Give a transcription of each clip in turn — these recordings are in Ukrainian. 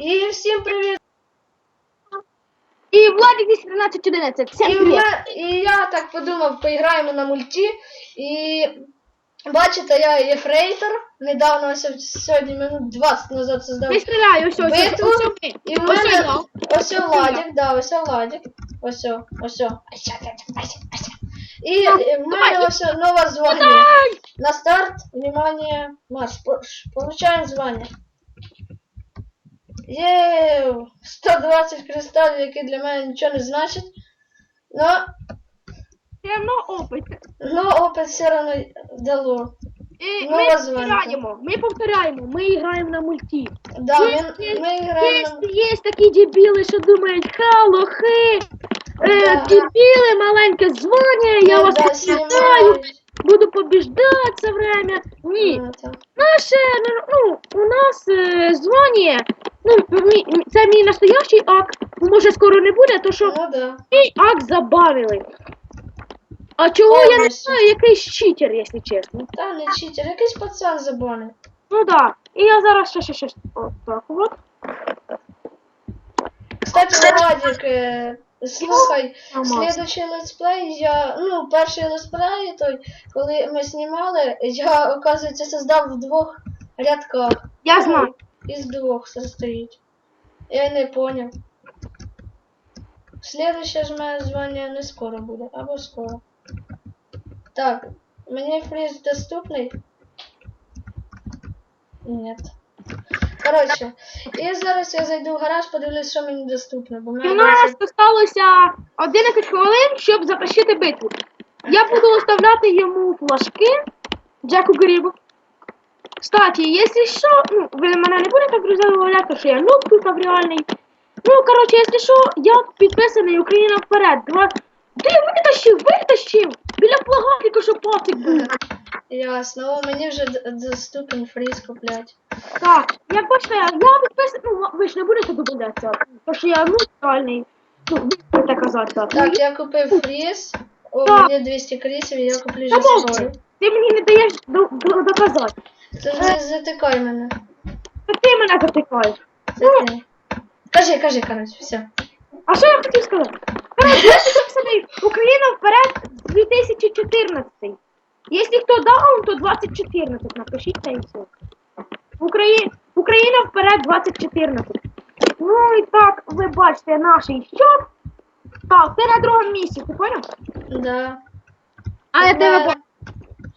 І всім привіт! І Владик 1311. Всем І, привет. ми, і я так подумав, поіграємо на мульті. І бачите, я єфрейтор. Недавно ось сьогодні минут 20 назад создав. Не стріляй, ось ось. Битву. ось, ось. І в мене ось о Владик, да, ось о Владик. Ось о, ось о. Ось о, ось о, ось о. І в мене ось о нова звання. На старт, внимание, марш, по- ш- получаем звание. Є 120 кристалів, які для мене нічого не значать. Но, Це на опит. но опит все одно дало. І Ну, ми звонка. повторяємо, ми повторяємо, ми граємо на мульті. Да, Є, ми, є, ми граємо. на- є такі дебіли, що думають, ха, лохи, е, Да. дебіли, маленьке звання, я Ну, вас да, пам'ятаю, буду побіждати все время. Ні, Ну, наше, ну, у нас е, звання, ну, мі- мі- це мій настоящий ак, може скоро не буде, то що Ну да. мій ак забавили. А чого Ой, я не знаю, якийсь читер, якщо чесно. Та не читер, якийсь пацан забанив. Ну да. І я зараз ще ще ще. Так от. Кстати, Владик, е, слухай, Нормально. Следующий летсплей я, ну, перший летсплей, той, коли ми знімали, я, оказується, создав в двох рядках. Я знаю. Із двох состоїть. Я не понял. Следующее ж моє звання не скоро буде, або скоро. Так, мені фриз доступний? Нет. Коротше, і зараз я зайду в гараж, подивлюсь, що мені доступно, бо мене у нас 10 залишилося 11 хвилин, щоб запишити битву. Я буду оставляти йому флажки Джеку Грібу. Кстати, якщо що, ну, ви мене не будете розмовляти, що я нуб тут реальний. Ну, коротше, якщо що, я підписаний Україна вперед. Два... Ти витащив, витащив! Біля плагатика, що пацик був. Ясно, мені вже доступен фріз куплять. Так, як бачите, я підписаний, ну, ви ж не будете додатися, тому що я ну, реальний. Ну, ви будете казати так. Так, я купив фріз. Так. мені 200 крісів, і я куплю мовчи. Ти мені не даєш до- до- доказати. Ти не затикай мене. Це ти мене затикаєш. Це ти. Кажи, кажи, коротше, все. А що я хотів сказати? Коротше, я підписаний Україна вперед 2014. Якщо хто даун, то 2014. Напишіть це і все. Украї... Україна вперед 2014. Ну і так, ви бачите наш счет. Так, ти на другому місці, ти поняв? Да. А я тебе бачу.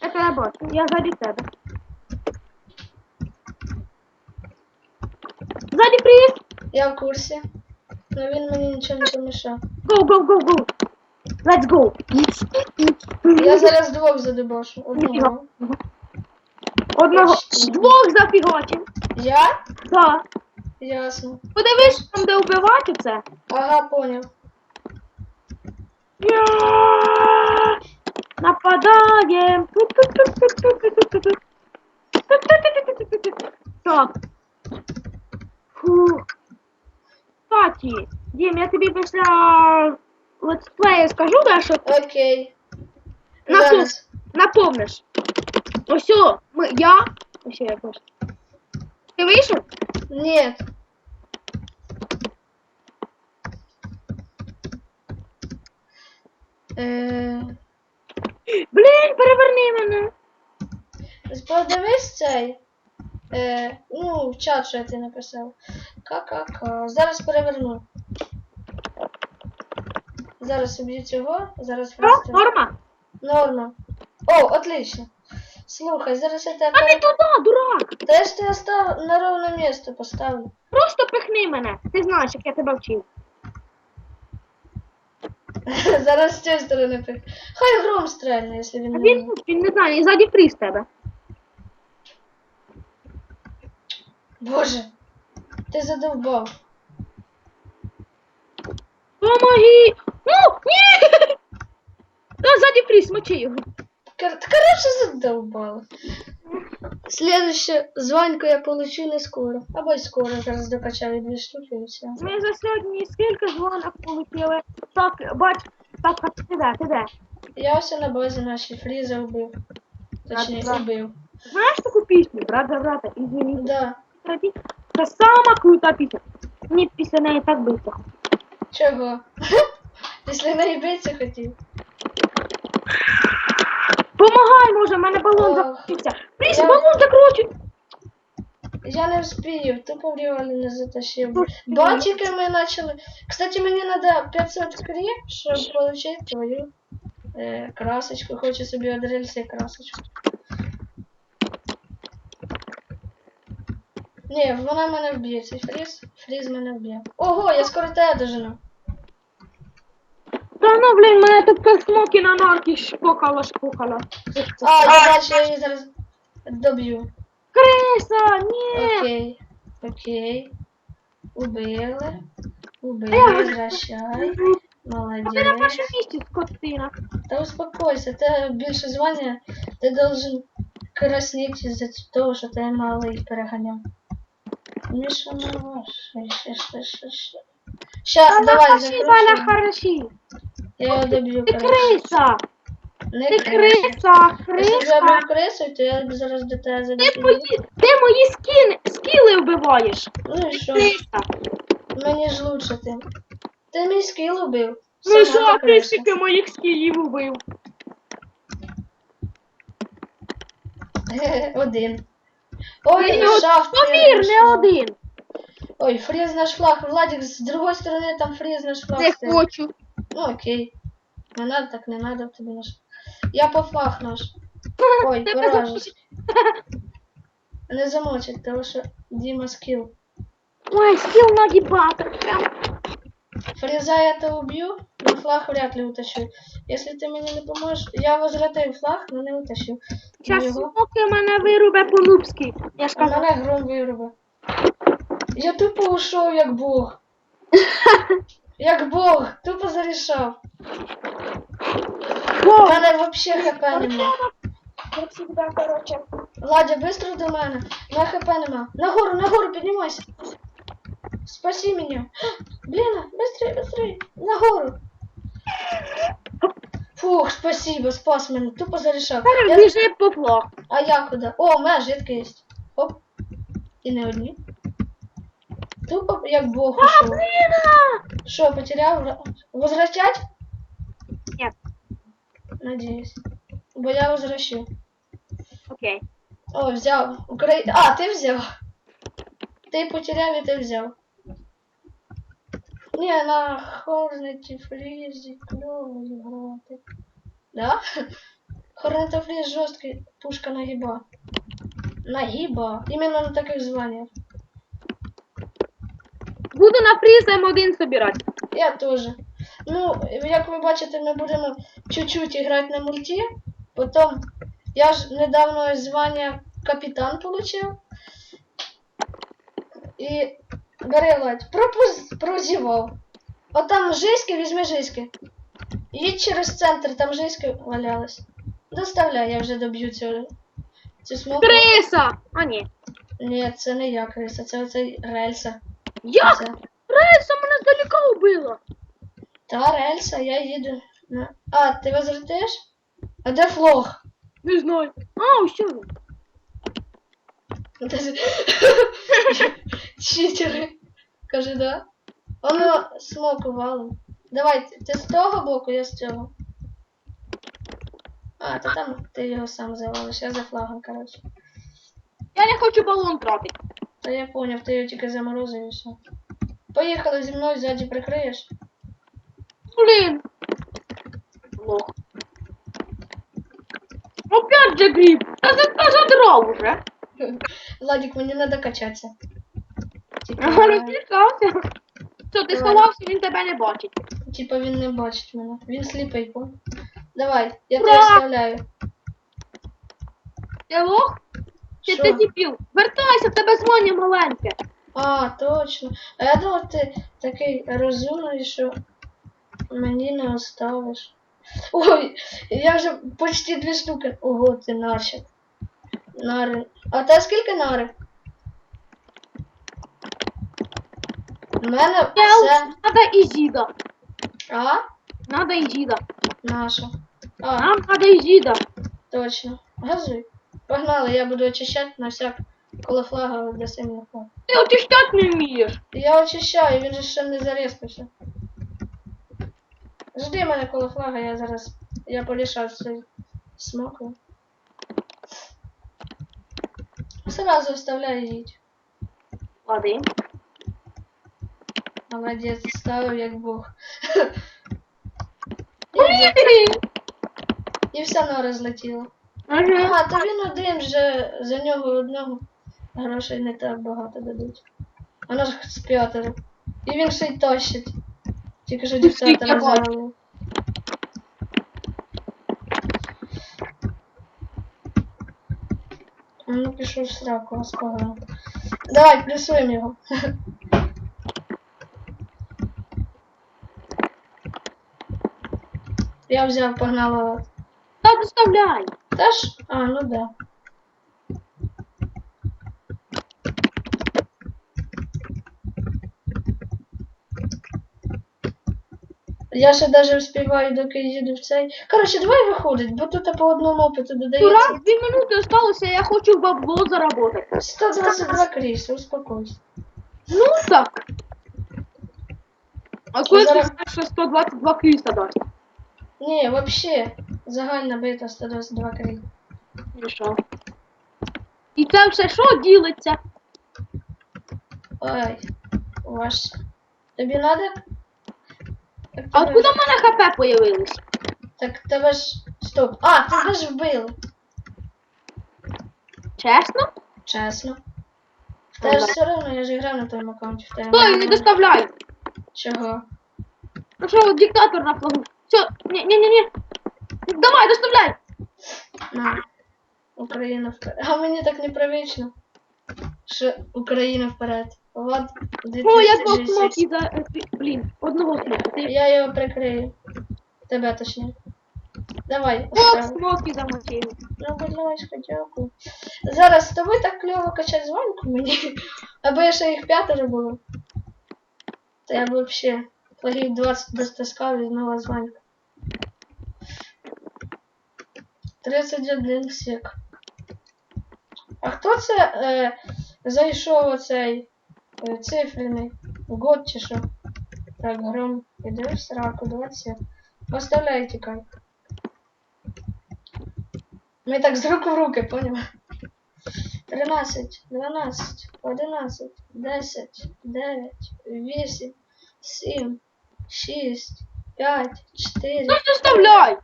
Я тебе бачу. Я ззаді тебе. Ззаді привіт. Я в курсі. Но він мені нічого не помішав. Go, go, go, go. Let's go. Я зараз двох задебашу. Одного. Одного. Двох зафігачив. Я? Так. Ясно. Подивись, там де вбивати це. Ага, поняв. Нападаєм. Так. Фух. Кстати, Дім, я тобі після летсплея скажу, да, що Окей. Напом... Зараз. напомниш. Ось о, ми, я. Ось я кажу. Ти вийшов? Ні. Е, Блін, переверни мене. Подивись цей. Е, ну, в чат, що ти написав. Ка-ка-ка. Зараз переверну. Зараз уб'ю цього, зараз просто. норма. Норма. О, отлично. Слухай, зараз я тебе. А не туди, дурак. Та я ж тебе став на ровне місце поставлю. Просто пихни мене. Ти знаєш, як я тебе вчив. Зараз з цієї сторони пих. Хай гром стрельне, якщо він А не. він, він не знає, і ззаді фріз тебе. Боже. Ти задовбав. Помоги! Ну, ні! Та ззаді фріз, мочи його. Кор- Та коротше задовбало. Следующее званьку я получу не скоро. Або й скоро, зараз докачаю дві штуки і все. Ми за сьогодні скільки дзвонок полетіли. Так, бач, так, так, ти де, ти де? Я все на базі нашій фріза вбив. Точніше, Так, так. убив. Знаєш таку пісню, брат брата, извини, Да. Тоді Це сама крута пісня. Мені після неї так биться. Чого? Після неї битися хотів. Помагай, може, в мене балон закрутився. Пріс, Я- балон закручуй. Я не вспів, тупо в рівалі не затащив. Бантики ми почали. Кстати, мені треба 500 крі, щоб отримати твою е, красочку. Хочу собі від красочку. Ні, вона мене вб'є, цей фріз. Фріз мене вб'є. Ого, я скоро тебе дожену. Та ну, блін, мене тут смоки на нарки шпокала, шпокала. А, я бачу, я її зараз доб'ю. Криса, ні. Окей. Окей. Убили. Убили, возвращай. А ти на першому місці, скотина. Та успокойся, ти більше звання, ти должен красніть із-за того, що ти малий переганяв. Ще, ще. Щас, давай, вона закручуй. хороші. Я доб'ю, Ти коротше. криса. Не Ти криса. криса, Якщо я був крисою, то я зараз до тебе Ти забив. мої, ти мої скіни, скіли вбиваєш. Ну і Ти що? криса. Мені ж лучше ти. Ти мій скіл убив. Ну і що, ти криса. скільки моїх скілів убив? Один. Ой, Ні, от шаф. Повір, не один. Ой, фріз наш флаг. Владик, з другої сторони там фріз наш флаг. Не стоїть. хочу. Ну окей. Не надо, так не надо тобі наш. Я по флаг наш. Ой, Тебе виражу. замочить. Не замочить, тому що Діма скіл. Ой, скіл нагибатор. Прям. Фреза я то убью, но флаг вряд ли утащу. Если ты мне не поможешь, я возвратаю флаг, но не утащу. Зараз Його. смоки мене вирубе по-нубськи. Я ж А казав. мене гром вирубе. Я тупо ушов як бог. Як бог, тупо зарішав. У Воу. мене вообще хп нема. Як завжди, короче. Ладя, быстро до мене. На хп нема. Нагору, нагору, піднімайся. Спаси мене. Блін, быстрей, быстрей. Нагору. Фух, спасибо, спас мене. Тупо зарішав. Я- біжи по флаг. А я куди? О, у мене житка є. Оп. І не одні. Тупо як бог блін! Що, потеряв? Возвращать? Ні. Надіюсь. Бо я возвращу. Окей. О, взяв. Украї... А, ти взяв. Ти потеряв і ти взяв. Ні, на Хорнеті Фрізі кльово зіграти. Да? Хорнета Фріз жорсткий, пушка нагиба. Нагиба. Іменно на таких званнях. Буду на фріз М1 собирати. Я теж. Ну, як ви бачите, ми будемо чуть-чуть грати на мульті. Потім я ж недавно звання капітан получив. І пропуз... прозівав. От там жиськи, візьми жиськи. Їдь через центр, там жиськи валялись. Доставляй, я вже доб'ю цю, цю смоку. Криса! А ні. Ні, це не я, Криса, це оцей рельса. Як? Це. Криса мене здалека убила. Та рельса, я їду. на- А, ти возвратиш? А де флог? Не знаю. А, ось він. Читери. Каже, да? Воно смоку валом. Давай, ти з того боку, я з цього. А, то там ти його сам завалиш, я за флагом, коротше. Я не хочу балон тратити. Та я поняв, ти його тільки заморозив і все. Поїхали зі мною, ззаді прикриєш. Блін. Лох. Опять же гриб. Та за- та задрав уже. Владик, мені треба качатися. Типа, Ага, розлікався. Що, ти сховався, він тебе не бачить. типа він не бачить мене. Він сліпий, по. Давай, я Ура! тебе вставляю. Ти лох? Чи Що? ти діпіл? Вертайся, в тебе звання маленьке. А, точно. А я думав, ти такий розумний, що мені не оставиш. Ой, я вже почти дві штуки. Ого, ти нарщик. Нари. А те скільки нари? Мене все. Надо Ізіда. А? Надо Ізіда. Наша. А, Нам надо Ізіда. точно. Газуй. Погнали, я буду очищати на всяк коло флага даси мені флаг. Ти очищати не вмієш. Я очищаю, він же ще не зарізався. Жди мене коло флага, я зараз. Я порішав цей смоку. Сразу вставляй їдь. Лади. Молодець, ставив як Бог. І все на розлетіло. Ага. Ага, то він один вже за нього одного грошей не так багато дадуть. Воно ж з п'ятеро. І він ще й тащить. Тільки що Скільки я диктатора бачу. завалив. А Ну, пішов в сраку, розкладав. Давай, плюсуємо його. Я взяв, погнала. Та доставляй. Теж? А, ну да. Я ще даже вспіваю, доки їду в цей. Коротше, давай виходить, бо тут по одному опиту додається. Ура, дві минути осталося, я хочу бабло заработати. 122 крісла, успокойся. Ну так. А коли ти Зараз- скажеш, що 122 кріса дасть? Ні, вообще, загальна бита 122 крісла. І що? І це все що ділиться? Ой, ваш. Тобі надо? Так А тебе- откуда в мене ХП появились? Так тебе ж. Стоп. А, тебе ж вбили. Чесно? Чесно. В тебе ж все одно, я ж грав на твоєму аккаунті. В тебе Стой, не доставляй. Чого? Ну що, диктатор на флагу. Все, ні. Давай, доставляй. На. Україна вперед. А мені так непривично. Що Україна вперед. Вот. О, я двох 2060. смоків за... е, Блін, одного смока. Ти... Я його прикрию. Тебе точніше. Давай, оставь. смоків замочив. Ну, будь ласка, дякую. Зараз з тобою так кльово качати звонку мені. Аби я ще їх п'ятеро було. То я б вообще флагів 20 достаскав і знову звонка. 31 сек. А хто це е, зайшов оцей е, цифрений год чи що? Так, гром, іди в сраку, 20. Оставляй тікай. Ми так з рук в руки, поняв? 13, 12, 11, 10, 9, 8, 7, 6, 5, 4, Ну доставляй.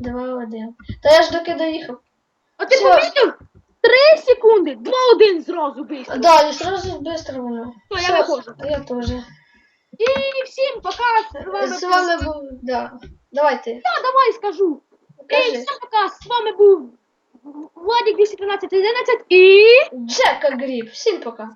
2, 1. Та я ж доки доїхав. А ти Всё. помітив? Три секунди, два-один зразу быстро. Да, і сразу быстро воно. Всё, я Всё, виходжу. Я теж. І всім пока. З вами З вами був, да. Давай ти. Я давай скажу. Ей, Кажи. всім пока. З вами був Владик 213 11 і... Джека Гріб. Всім пока.